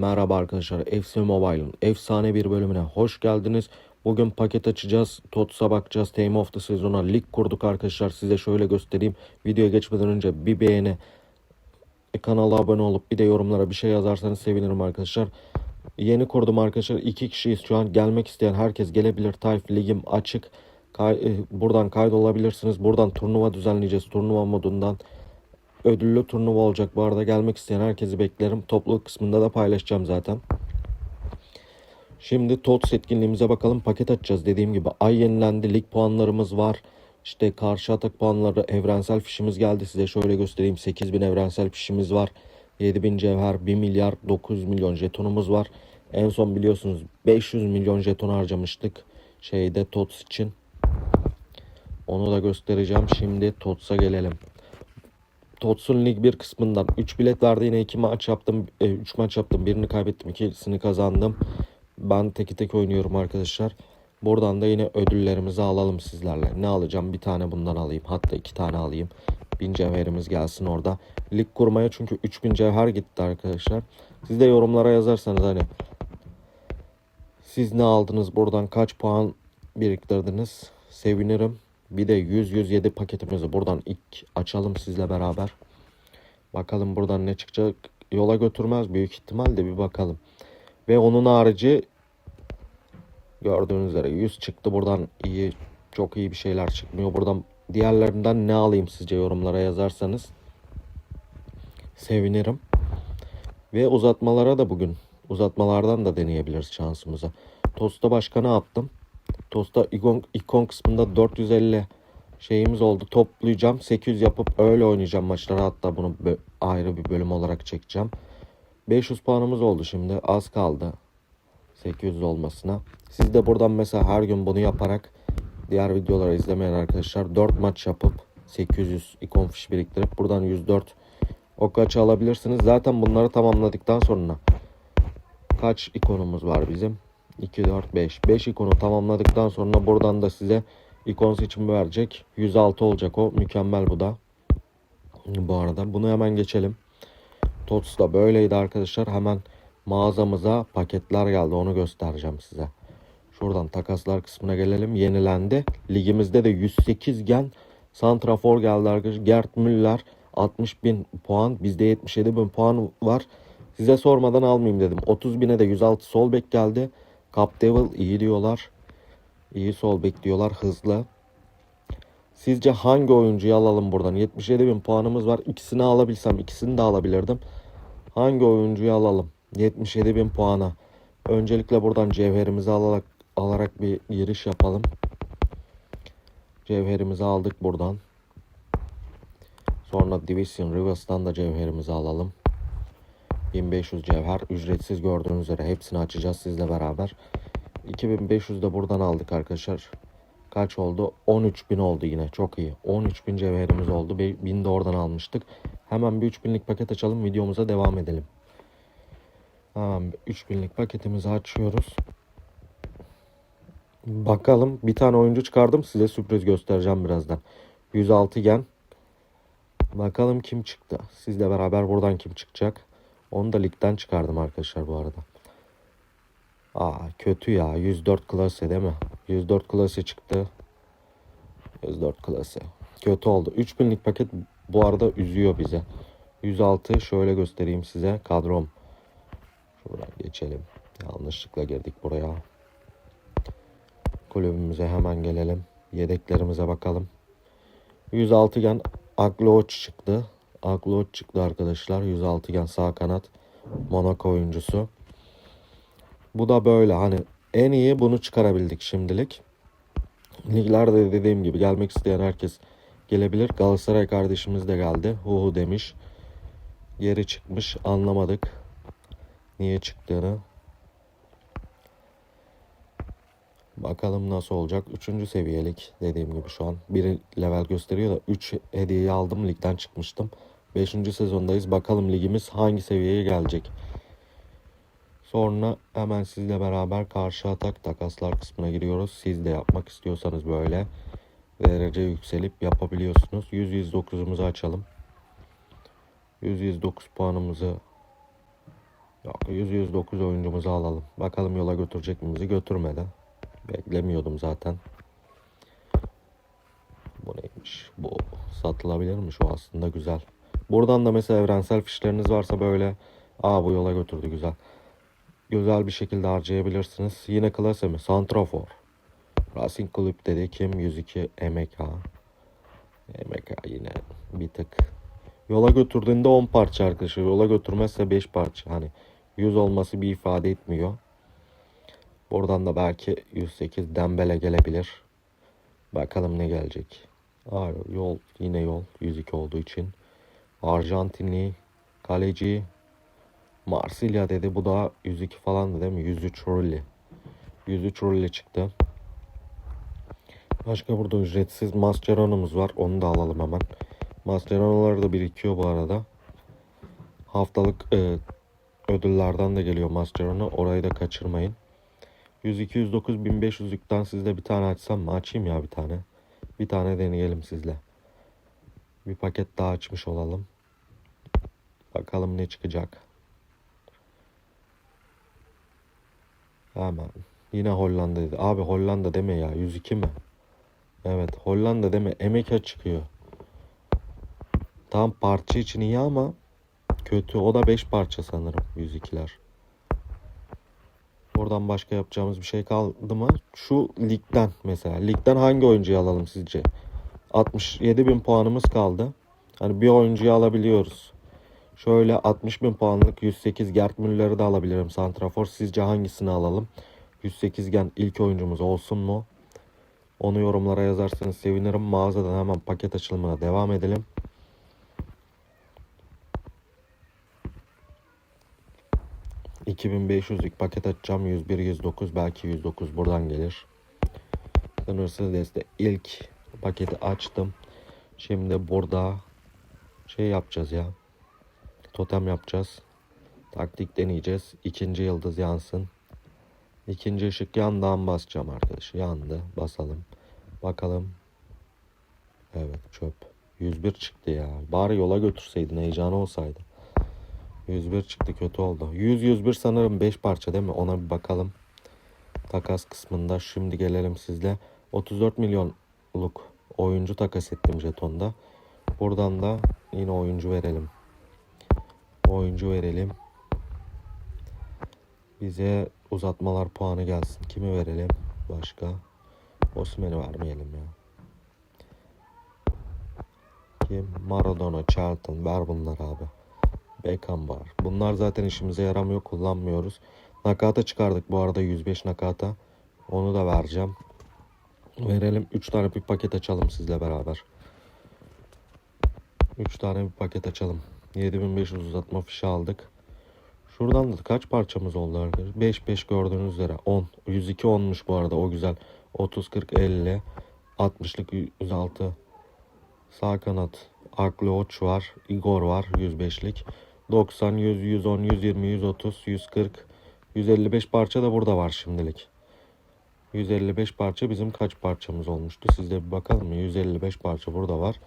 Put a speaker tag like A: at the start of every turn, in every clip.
A: Merhaba arkadaşlar. FC Mobile'ın efsane bir bölümüne hoş geldiniz. Bugün paket açacağız. TOTS'a bakacağız. Team of the sezona lig kurduk arkadaşlar. Size şöyle göstereyim. Videoya geçmeden önce bir beğeni, e, kanala abone olup bir de yorumlara bir şey yazarsanız sevinirim arkadaşlar. Yeni kurdum arkadaşlar. İki kişiyiz şu an. Gelmek isteyen herkes gelebilir. Tayf ligim açık. Kay- e, buradan kaydolabilirsiniz. Buradan turnuva düzenleyeceğiz. Turnuva modundan ödüllü turnuva olacak. Bu arada gelmek isteyen herkesi beklerim. Topluluk kısmında da paylaşacağım zaten. Şimdi TOTS etkinliğimize bakalım. Paket açacağız dediğim gibi. Ay yenilendi. Lig puanlarımız var. İşte karşı atak puanları evrensel fişimiz geldi. Size şöyle göstereyim. 8000 evrensel fişimiz var. 7000 cevher, 1 milyar 900 milyon jetonumuz var. En son biliyorsunuz 500 milyon jeton harcamıştık. Şeyde TOTS için. Onu da göstereceğim. Şimdi TOTS'a gelelim. Totsun Lig 1 kısmından 3 bilet verdi. Yine 2 maç yaptım. 3 maç yaptım. Birini kaybettim. ikisini kazandım. Ben teki tek oynuyorum arkadaşlar. Buradan da yine ödüllerimizi alalım sizlerle. Ne alacağım? Bir tane bundan alayım. Hatta iki tane alayım. 1000 cevherimiz gelsin orada. Lig kurmaya çünkü 3000 cevher gitti arkadaşlar. Siz de yorumlara yazarsanız hani siz ne aldınız buradan kaç puan biriktirdiniz sevinirim. Bir de 100-107 paketimizi buradan ilk açalım sizle beraber. Bakalım buradan ne çıkacak. Yola götürmez büyük ihtimalle bir bakalım. Ve onun harici gördüğünüz üzere 100 çıktı. Buradan iyi çok iyi bir şeyler çıkmıyor. Buradan diğerlerinden ne alayım sizce yorumlara yazarsanız sevinirim. Ve uzatmalara da bugün uzatmalardan da deneyebiliriz şansımıza. Tosta başka ne yaptım? Tosta ikon, ikon kısmında 450 şeyimiz oldu. Toplayacağım. 800 yapıp öyle oynayacağım maçları. Hatta bunu ayrı bir bölüm olarak çekeceğim. 500 puanımız oldu şimdi. Az kaldı. 800 olmasına. Siz de buradan mesela her gün bunu yaparak diğer videoları izlemeyen arkadaşlar 4 maç yapıp 800 ikon fiş biriktirip buradan 104 o kaçı alabilirsiniz. Zaten bunları tamamladıktan sonra kaç ikonumuz var bizim? 2, 4, 5. 5 ikonu tamamladıktan sonra buradan da size ikon seçimi verecek. 106 olacak o. Mükemmel bu da. Bu arada bunu hemen geçelim. TOTS da böyleydi arkadaşlar. Hemen mağazamıza paketler geldi. Onu göstereceğim size. Şuradan takaslar kısmına gelelim. Yenilendi. Ligimizde de 108 gen Santrafor geldi arkadaşlar. Gert Müller 60 bin puan. Bizde 77 bin puan var. Size sormadan almayayım dedim. 30 bine de 106 sol bek geldi. Cap Devil iyi diyorlar. İyi sol bek diyorlar. Hızlı. Sizce hangi oyuncuyu alalım buradan? 77 bin puanımız var. İkisini alabilsem ikisini de alabilirdim. Hangi oyuncuyu alalım? 77 bin puana. Öncelikle buradan cevherimizi alarak, alarak bir giriş yapalım. Cevherimizi aldık buradan. Sonra Division Rivers'tan da cevherimizi alalım. 1500 cevher ücretsiz gördüğünüz üzere hepsini açacağız sizle beraber. 2500 de buradan aldık arkadaşlar. Kaç oldu? 13.000 oldu yine. Çok iyi. 13.000 cevherimiz oldu. 1000 de oradan almıştık. Hemen bir 3000'lik paket açalım. Videomuza devam edelim. Hemen 3000'lik paketimizi açıyoruz. Bakalım. Bir tane oyuncu çıkardım. Size sürpriz göstereceğim birazdan. 106 gen. Bakalım kim çıktı. Sizle beraber buradan kim çıkacak. Onu da ligden çıkardım arkadaşlar bu arada. Aa kötü ya. 104 klase değil mi? 104 klase çıktı. 104 klase. Kötü oldu. 3000'lik paket bu arada üzüyor bize. 106 şöyle göstereyim size kadrom. Şuradan geçelim. Yanlışlıkla girdik buraya. Kulübümüze hemen gelelim. Yedeklerimize bakalım. 106 gen Agloç çıktı. Agloç çıktı arkadaşlar. 106 gen sağ kanat. Monaco oyuncusu. Bu da böyle hani en iyi bunu çıkarabildik şimdilik. Liglerde dediğim gibi gelmek isteyen herkes gelebilir. Galatasaray kardeşimiz de geldi. Hu hu demiş. Geri çıkmış anlamadık. Niye çıktığını. Bakalım nasıl olacak. Üçüncü seviyelik dediğim gibi şu an. Bir level gösteriyor da 3 hediyeyi aldım ligden çıkmıştım. Beşinci sezondayız. Bakalım ligimiz hangi seviyeye gelecek. Sonra hemen sizle beraber karşı atak takaslar kısmına giriyoruz. Siz de yapmak istiyorsanız böyle derece yükselip yapabiliyorsunuz. 100-109'umuzu açalım. 100-109 puanımızı Yok 100-109 oyuncumuzu alalım. Bakalım yola götürecek mi bizi götürmedi. Beklemiyordum zaten. Bu neymiş? Bu satılabilirmiş o aslında güzel. Buradan da mesela evrensel fişleriniz varsa böyle aa bu yola götürdü güzel. Güzel bir şekilde harcayabilirsiniz. Yine klase mi? Santrafor. Racing Club dedi. Kim? 102 MK. MK yine bir tık. Yola götürdüğünde 10 parça arkadaşlar. Yola götürmezse 5 parça. Hani 100 olması bir ifade etmiyor. Buradan da belki 108 Dembele gelebilir. Bakalım ne gelecek. Aa, yol yine yol 102 olduğu için. Arjantinli kaleci Marsilya dedi. Bu da 102 falan değil mi? 103 Rulli. 103 Rulli çıktı. Başka burada ücretsiz Mascherano'muz var. Onu da alalım hemen. Mascherano'lar da birikiyor bu arada. Haftalık e, ödüllerden de geliyor Mascherano. Orayı da kaçırmayın. 100-209 1500'lükten sizde bir tane açsam mı? Açayım ya bir tane. Bir tane deneyelim sizle. Bir paket daha açmış olalım. Bakalım ne çıkacak. Hemen. Yine Hollanda dedi. Abi Hollanda deme ya. 102 mi? Evet Hollanda deme. Emeka çıkıyor. Tam parça için iyi ama kötü. O da 5 parça sanırım. 102'ler. Buradan başka yapacağımız bir şey kaldı mı? Şu ligden mesela. Ligden hangi oyuncuyu alalım sizce? 67 bin puanımız kaldı. Hani bir oyuncuyu alabiliyoruz. Şöyle 60 bin puanlık 108 Gerd Müller'i de alabilirim Santrafor. Sizce hangisini alalım? 108 gen ilk oyuncumuz olsun mu? Onu yorumlara yazarsanız sevinirim. Mağazadan hemen paket açılımına devam edelim. ...2500'lük paket açacağım. 101, 109 belki 109 buradan gelir. Sınırsız deste ilk paketi açtım. Şimdi burada şey yapacağız ya. Totem yapacağız. Taktik deneyeceğiz. İkinci yıldız yansın. İkinci ışık yandan basacağım arkadaş. Yandı. Basalım. Bakalım. Evet çöp. 101 çıktı ya. Bari yola götürseydin heyecanı olsaydı. 101 çıktı kötü oldu. 100 101 sanırım 5 parça değil mi? Ona bir bakalım. Takas kısmında şimdi gelelim sizle. 34 milyonluk oyuncu takas ettim jetonda. Buradan da yine oyuncu verelim. Oyuncu verelim. Bize uzatmalar puanı gelsin. Kimi verelim? Başka. Osimhen'i vermeyelim ya. Kim? Maradona, Charlton. Ver bunları abi. Beckham var. Bunlar zaten işimize yaramıyor. Kullanmıyoruz. Nakata çıkardık bu arada 105 nakata. Onu da vereceğim. Verelim. 3 tane bir paket açalım sizle beraber. 3 tane bir paket açalım. 7500 uzatma fişi aldık. Şuradan da kaç parçamız oldu arkadaşlar? 5 5 gördüğünüz üzere 10. 102 olmuş bu arada o güzel. 30 40 50 60'lık 106 sağ kanat Aklı Oç var. Igor var 105'lik. 90 100 110 120 130 140 155 parça da burada var şimdilik. 155 parça bizim kaç parçamız olmuştu? Siz de bir bakalım mı? 155 parça burada var.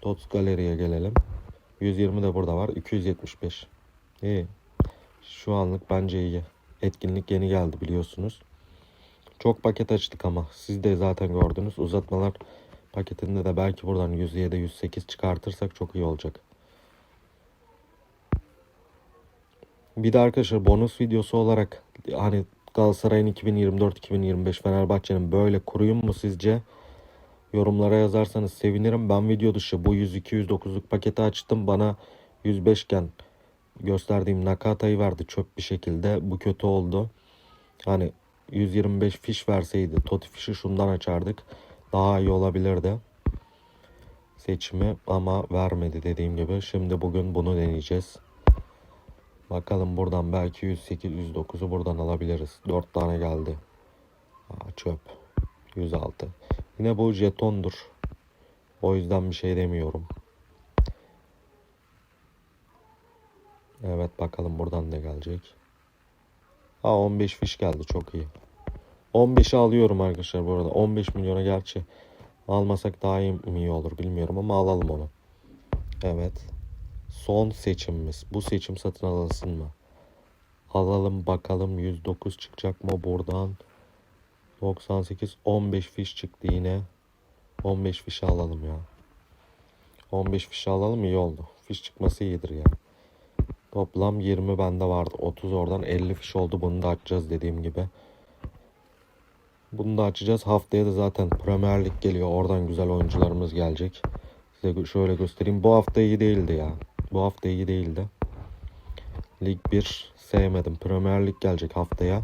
A: Tots Galeri'ye gelelim. 120 de burada var. 275. İyi. Şu anlık bence iyi. Etkinlik yeni geldi biliyorsunuz. Çok paket açtık ama siz de zaten gördünüz. Uzatmalar paketinde de belki buradan 107 108 çıkartırsak çok iyi olacak. Bir de arkadaşlar bonus videosu olarak hani Galatasaray'ın 2024-2025 Fenerbahçe'nin böyle kuruyum mu sizce? Yorumlara yazarsanız sevinirim. Ben video dışı bu 100-209'luk paketi açtım. Bana 105 iken gösterdiğim Nakata'yı verdi çöp bir şekilde. Bu kötü oldu. Hani 125 fiş verseydi Toti fişi şundan açardık. Daha iyi olabilirdi. Seçimi ama vermedi dediğim gibi. Şimdi bugün bunu deneyeceğiz. Bakalım buradan belki 108 109'u buradan alabiliriz. 4 tane geldi. Aa, çöp. 106. Yine bu jetondur. O yüzden bir şey demiyorum. Evet bakalım buradan ne gelecek. Aa 15 fiş geldi çok iyi. 15'i alıyorum arkadaşlar bu arada. 15 milyona gerçi almasak daha iyi mi iyi olur bilmiyorum ama alalım onu. Evet. Son seçimimiz. Bu seçim satın alınsın mı? Alalım bakalım 109 çıkacak mı buradan. 98 15 fiş çıktı yine. 15 fiş alalım ya. 15 fiş alalım iyi oldu. Fiş çıkması iyidir ya. Toplam 20 bende vardı. 30 oradan 50 fiş oldu. Bunu da açacağız dediğim gibi. Bunu da açacağız. Haftaya da zaten Premier Lig geliyor. Oradan güzel oyuncularımız gelecek. Size şöyle göstereyim. Bu hafta iyi değildi ya. Bu hafta iyi değildi. Lig 1 sevmedim. Premier Lig gelecek haftaya.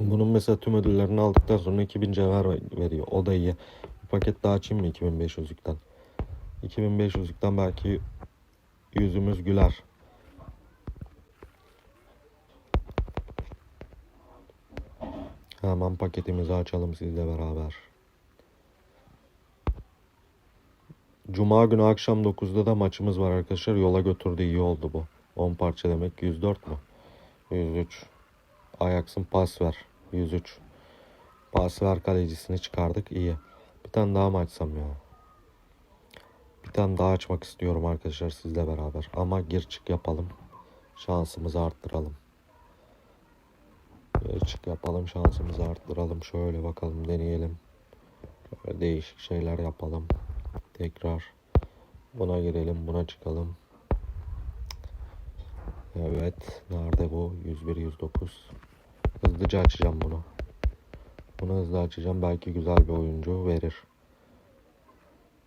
A: Bunun mesela tüm ödüllerini aldıktan sonra 2000 cevher veriyor. O da iyi. Bir paket daha açayım mı 2500'lükten? 2500'lükten belki yüzümüz güler. Hemen paketimizi açalım sizle beraber. Cuma günü akşam 9'da da maçımız var arkadaşlar. Yola götürdü iyi oldu bu. 10 parça demek 104 mu? 103. Ajax'ın pas ver. 103. Pas ver kalecisini çıkardık. iyi. Bir tane daha mı açsam ya? Bir tane daha açmak istiyorum arkadaşlar sizle beraber. Ama gir çık yapalım. Şansımızı arttıralım. Gir çık yapalım. Şansımızı arttıralım. Şöyle bakalım deneyelim. Şöyle değişik şeyler yapalım. Tekrar buna girelim. Buna çıkalım. Evet. Nerede bu? 101 109. Hızlıca açacağım bunu. Bunu hızlı açacağım. Belki güzel bir oyuncu verir.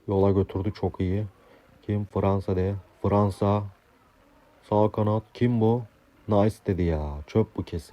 A: Yola götürdü çok iyi. Kim? Fransa de. Fransa. Sağ kanat. Kim bu? Nice dedi ya. Çöp bu kesin.